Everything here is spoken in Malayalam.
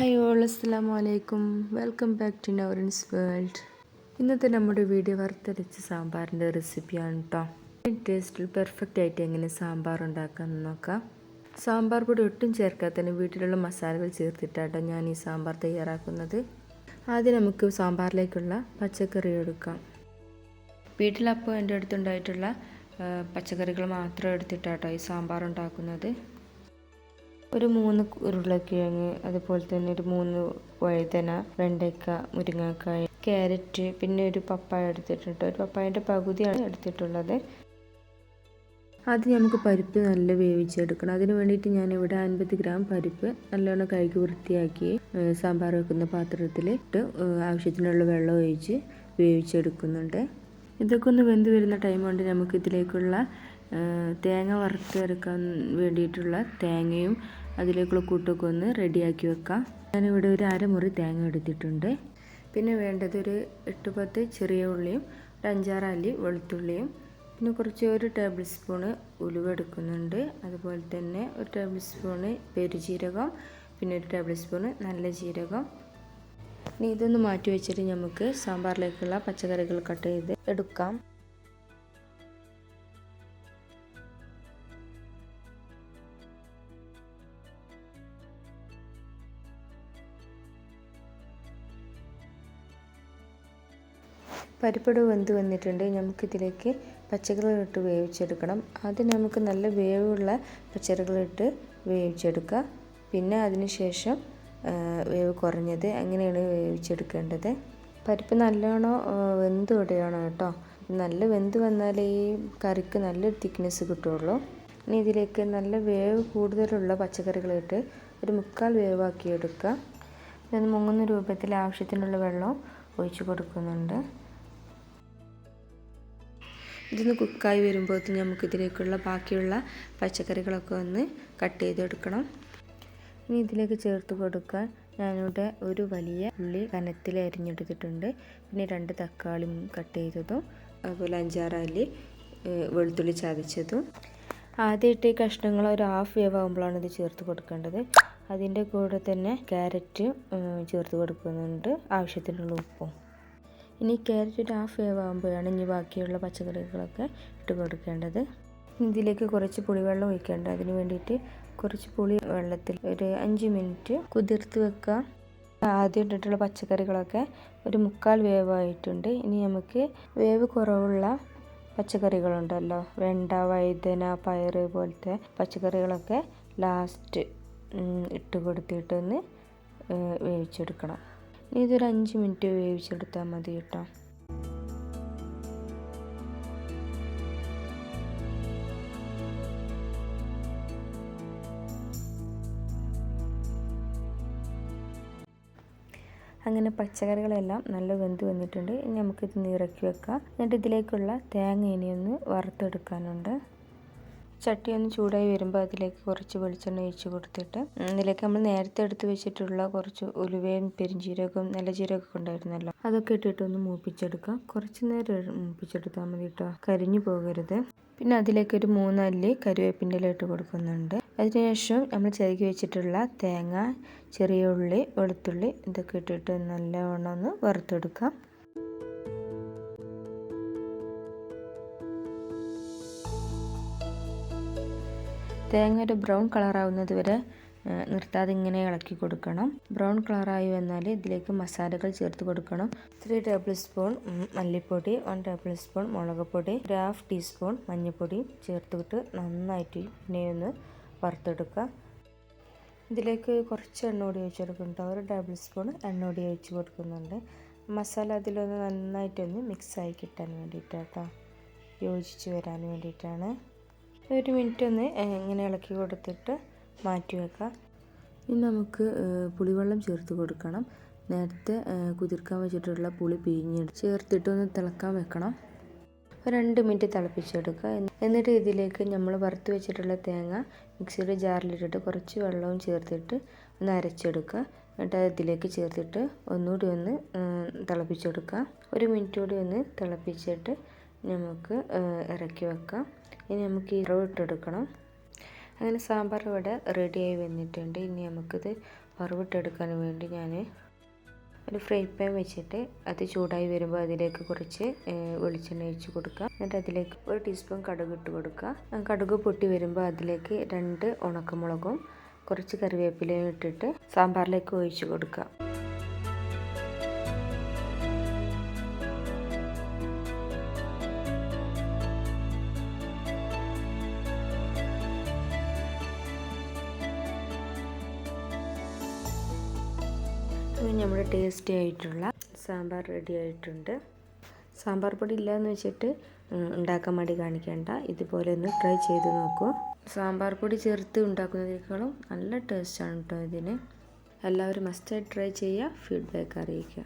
ഹായ് ഓൾ അസ്സാം വലൈക്കും വെൽക്കം ബാക്ക് ടു നവറിൻസ് വേൾഡ്. ഇന്നത്തെ നമ്മുടെ വീഡിയോ വറുത്തരച്ച സാമ്പാറിന്റെ റെസിപ്പിയാണ് കേട്ടോ ടേസ്റ്റിൽ പെർഫെക്റ്റ് ആയിട്ട് എങ്ങനെ സാമ്പാർ ഉണ്ടാക്കാമെന്ന് നോക്കാം. സാമ്പാർ പൊടി ഒട്ടും ചേർക്കാത്തതിന് വീട്ടിലുള്ള മസാലകൾ ചേർത്തിട്ടാട്ടോ ഞാൻ ഈ സാമ്പാർ തയ്യാറാക്കുന്നത്. ആദ്യം നമുക്ക് സാമ്പാറിലേക്കുള്ള പച്ചക്കറി എടുക്കാം. വീട്ടിലപ്പോൾ എന്റെ അടുത്തുണ്ടായിട്ടുള്ള പച്ചക്കറികൾ മാത്രം എടുത്തിട്ടാട്ടോ ഈ സാമ്പാർ ഉണ്ടാക്കുന്നത്. ഒരു മൂന്ന് ഉരുളക്കിഴങ്ങ് അതുപോലെ തന്നെ ഒരു മൂന്ന് വഴുതന വെണ്ടയ്ക്ക മുരിങ്ങക്കായ ക്യാരറ്റ് പിന്നെ ഒരു പപ്പായ എടുത്തിട്ടുണ്ട്. ഒരു പപ്പായന്റെ പകുതിയാണ് എടുത്തിട്ടുള്ളത്. അത് നമുക്ക് പരിപ്പ് നല്ല വേവിച്ചെടുക്കണം. അതിന് വേണ്ടിയിട്ട് ഞാൻ ഇവിടെ അൻപത് ഗ്രാം പരിപ്പ് നല്ലോണം കഴുകി വൃത്തിയാക്കി സാമ്പാർ വെക്കുന്ന പാത്രത്തിൽ ഇട്ട് ആവശ്യത്തിനുള്ള വെള്ളം ഒഴിച്ച് വേവിച്ചെടുക്കുന്നുണ്ട്. ഇതൊക്കെ ഒന്ന് വെന്ത് വരുന്ന ടൈം കൊണ്ട് നമുക്ക് ഇതിലേക്കുള്ള തേങ്ങ വറുത്തെടുക്കാൻ വേണ്ടിയിട്ടുള്ള തേങ്ങയും അതിലേക്കുള്ള കൂട്ടൊക്കെ ഒന്ന് റെഡിയാക്കി വെക്കാം. ഞാനിവിടെ ഒരു അരമുറി തേങ്ങ എടുത്തിട്ടുണ്ട്. പിന്നെ വേണ്ടത് ഒരു എട്ട് പത്ത് ചെറിയ ഉള്ളിയും ഒരു അഞ്ചാറ് അല്ലി വെളുത്തുള്ളിയും. പിന്നെ കുറച്ച് ഒരു ടേബിൾ സ്പൂണ് ഉലുവ എടുക്കുന്നുണ്ട്. അതുപോലെ തന്നെ ഒരു ടേബിൾ സ്പൂണ് പെരുജീരകം പിന്നെ ഒരു ടേബിൾ സ്പൂണ് നല്ല ജീരകം. ഇനി ഇതൊന്ന് മാറ്റി വെച്ചിട്ട് നമുക്ക് സാമ്പാറിലേക്കുള്ള പച്ചക്കറികൾ കട്ട് ചെയ്ത് എടുക്കാം. പരിപ്പിട് വെന്ത് വന്നിട്ടുണ്ട്. നമുക്കിതിലേക്ക് പച്ചക്കറികളിട്ട് വേവിച്ചെടുക്കണം. ആദ്യം നമുക്ക് നല്ല വേവുള്ള പച്ചക്കറികളിട്ട് വേവിച്ചെടുക്കുക. പിന്നെ അതിന് ശേഷം വേവ് കുറഞ്ഞത് അങ്ങനെയാണ് വേവിച്ചെടുക്കേണ്ടത്. പരിപ്പ് നല്ലോണം വെന്ത് വിടുകയാണ് കേട്ടോ. നല്ല വെന്ത് വന്നാലേ ഈ കറിക്ക് നല്ലൊരു തിക്നെസ് കിട്ടുള്ളൂ. ഇനി ഇതിലേക്ക് നല്ല വേവ് കൂടുതലുള്ള പച്ചക്കറികളിട്ട് ഒരു മുക്കാൽ വേവാക്കി എടുക്കുക ഇത് മുങ്ങുന്ന രൂപത്തിൽ ആവശ്യത്തിനുള്ള വെള്ളം ഒഴിച്ചു കൊടുക്കുന്നുണ്ട്. ഇതൊന്ന് കുക്കായി വരുമ്പോഴത്തേന് നമുക്ക് ഇതിലേക്കുള്ള ബാക്കിയുള്ള പച്ചക്കറികളൊക്കെ ഒന്ന് കട്ട് ചെയ്തെടുക്കണം. ഇനി ഇതിലേക്ക് ചേർത്ത് കൊടുക്കാൻ ഞാനിവിടെ ഒരു വലിയ ഉള്ളി കനത്തിൽ അരിഞ്ഞെടുത്തിട്ടുണ്ട്. പിന്നെ രണ്ട് തക്കാളിയും കട്ട് ചെയ്തതും അതുപോലെ അഞ്ചാറ് അല്ലി വെളുത്തുള്ളി ചതച്ചതും. ആദ്യമായിട്ട് ഈ കഷ്ണങ്ങൾ ഒരു ഹാഫ് വേവ് ആകുമ്പോഴാണ് ഇത് ചേർത്ത് കൊടുക്കേണ്ടത്. അതിന്റെ കൂടെ തന്നെ ക്യാരറ്റ് ചേർത്ത് കൊടുക്കുന്നുണ്ട്. ആവശ്യത്തിനുള്ള ഉപ്പും. ഇനി ക്യാരറ്റ് ഒരു ഹാഫ് വേവ് ആകുമ്പോഴാണ് ഇനി ബാക്കിയുള്ള പച്ചക്കറികളൊക്കെ ഇട്ട് കൊടുക്കേണ്ടത്. ഇതിലേക്ക് കുറച്ച് പുളിവെള്ളം ഒഴിക്കേണ്ടത് അതിന് വേണ്ടിയിട്ട് കുറച്ച് പുളി വെള്ളത്തിൽ ഒരു അഞ്ച് മിനിറ്റ് കുതിർത്ത് വെക്കുക. ആദ്യം ഇട്ടിട്ടുള്ള പച്ചക്കറികളൊക്കെ ഒരു മുക്കാൽ വേവായിട്ടുണ്ട് ഇനി നമുക്ക് വേവ് കുറവുള്ള പച്ചക്കറികളുണ്ടല്ലോ. വെണ്ട വഴുതന പയർ പോലത്തെ പച്ചക്കറികളൊക്കെ ലാസ്റ്റ് ഇട്ട് കൊടുത്തിട്ടൊന്ന് വേവിച്ചെടുക്കണം. ഇതൊരു അഞ്ച് മിനിറ്റ് വേവിച്ചെടുത്താൽ മതി കേട്ടോ. അങ്ങനെ പച്ചക്കറികളെല്ലാം നല്ല വെന്ത് വന്നിട്ടുണ്ട്. ഇനി നമുക്കിത് ഇറക്കി വെക്കാം. എന്നിട്ട് ഇതിലേക്കുള്ള തേങ്ങ ഇനിയൊന്ന് വറുത്തെടുക്കാനുണ്ട്. ചട്ടി ഒന്ന് ചൂടായി വരുമ്പോൾ അതിലേക്ക് കുറച്ച് വെളിച്ചെണ്ണ ഒഴിച്ച് കൊടുത്തിട്ട് ഇതിലേക്ക് നമ്മൾ നേരത്തെ എടുത്ത് വെച്ചിട്ടുള്ള കുറച്ച് ഉലുവയും പെരിഞ്ചീരകവും നല്ല ജീരകമൊക്കെ ഉണ്ടായിരുന്നല്ലോ അതൊക്കെ ഇട്ടിട്ട് ഒന്ന് മൂപ്പിച്ചെടുക്കാം. കുറച്ച് നേരം മൂപ്പിച്ചെടുത്താൽ മതി കേട്ടോ കരിഞ്ഞു പോകരുത്. പിന്നെ അതിലേക്ക് ഒരു മൂന്നല്ലി കരുവേപ്പിന്റെ ഇട്ട് കൊടുക്കുന്നുണ്ട്. അതിനുശേഷം നമ്മൾ ചെറുകി വെച്ചിട്ടുള്ള തേങ്ങ ചെറിയ ഉള്ളി വെളുത്തുള്ളി ഇതൊക്കെ ഇട്ടിട്ട് നല്ലവണ്ണം ഒന്ന് വറുത്തെടുക്കാം. തേങ്ങ ഒരു ബ്രൗൺ കളറാവുന്നത് വരെ നിർത്താതെ ഇങ്ങനെ ഇളക്കി കൊടുക്കണം. ബ്രൗൺ കളറായി വന്നാൽ ഇതിലേക്ക് മസാലകൾ ചേർത്ത് കൊടുക്കണം. ത്രീ ടേബിൾ സ്പൂൺ മല്ലിപ്പൊടി വൺ ടേബിൾ സ്പൂൺ മുളക് പൊടി ഒരു ഹാഫ് ടീസ്പൂൺ മഞ്ഞൾപ്പൊടി ചേർത്തിട്ട് നന്നായിട്ട് പിന്നെ ഒന്ന് വറുത്തെടുക്കുക. ഇതിലേക്ക് കുറച്ച് എണ്ണ കൂടി ഒഴിച്ച് കൊടുക്കുന്നുണ്ട് ഒരു ടേബിൾ സ്പൂൺ എണ്ണ കൂടി ഒഴിച്ച് കൊടുക്കുന്നുണ്ട്. മസാല അതിലൊന്ന് നന്നായിട്ടൊന്ന് മിക്സായി കിട്ടാൻ വേണ്ടിയിട്ടാണ് കേട്ടോ യോജിച്ച് വരാൻ വേണ്ടിയിട്ടാണ്. ഒരു മിനിറ്റ് ഒന്ന് ഇങ്ങനെ ഇളക്കി കൊടുത്തിട്ട് മാറ്റി വെക്കാം. ഇനി നമുക്ക് പുളിവെള്ളം ചേർത്ത് കൊടുക്കണം. നേരത്തെ കുതിർക്കാൻ വെച്ചിട്ടുള്ള പുളി പിഴിഞ്ഞെടുത്ത് ചേർത്തിട്ട് ഒന്ന് തിളക്കാൻ വെക്കണം. രണ്ട് മിനിറ്റ് തിളപ്പിച്ചെടുക്കുക. എന്നിട്ട് ഇതിലേക്ക് നമ്മൾ വറുത്ത് വെച്ചിട്ടുള്ള തേങ്ങ മിക്സിയുടെ ജാറിലിട്ടിട്ട് കുറച്ച് വെള്ളവും ചേർത്തിട്ട് ഒന്ന് അരച്ചെടുക്കുക. എന്നിട്ട് ഇതിലേക്ക് ചേർത്തിട്ട് ഒന്നുകൂടി ഒന്ന് തിളപ്പിച്ചെടുക്കുക. ഒരു മിനിറ്റ് കൂടി ഒന്ന് തിളപ്പിച്ചിട്ട് നമുക്ക് ഇറക്കി വെക്കാം. ഇനി നമുക്ക് ഈ റവ് ഇട്ടെടുക്കണം. അങ്ങനെ സാമ്പാർ ഇവിടെ റെഡിയായി വന്നിട്ടുണ്ട്. ഇനി നമുക്കിത് വറവിട്ടെടുക്കാൻ വേണ്ടി ഞാൻ ഒരു ഫ്രൈ പാൻ വെച്ചിട്ട് അത് ചൂടായി വരുമ്പോൾ അതിലേക്ക് കുറച്ച് വെളിച്ചെണ്ണ ഒഴിച്ച് കൊടുക്കുക. എന്നിട്ട് അതിലേക്ക് ഒരു ടീസ്പൂൺ കടുക് ഇട്ട് കൊടുക്കുക. കടുക് പൊട്ടി വരുമ്പോൾ അതിലേക്ക് രണ്ട് ഉണക്കമുളകും കുറച്ച് കറിവേപ്പിലയും ഇട്ടിട്ട് സാമ്പാറിലേക്ക് ഒഴിച്ച് കൊടുക്കുക. ഇനി നമ്മുടെ ടേസ്റ്റി ആയിട്ടുള്ള സാമ്പാർ റെഡി ആയിട്ടുണ്ട്. സാമ്പാർ പൊടി ഇല്ലയെന്ന് വെച്ചിട്ട് ഉണ്ടാക്കാൻ മടി കാണിക്കേണ്ട. ഇതുപോലെ ഒന്ന് ട്രൈ ചെയ്ത് നോക്കൂ. സാമ്പാർ പൊടി ചേർത്ത് ഉണ്ടാക്കുന്നതിനേക്കാളും നല്ല ടേസ്റ്റാണ് കേട്ടോ ഇതിന്. എല്ലാവരും മസ്റ്റായി ട്രൈ ചെയ്യുക. ഫീഡ്ബാക്ക് അറിയിക്കുക.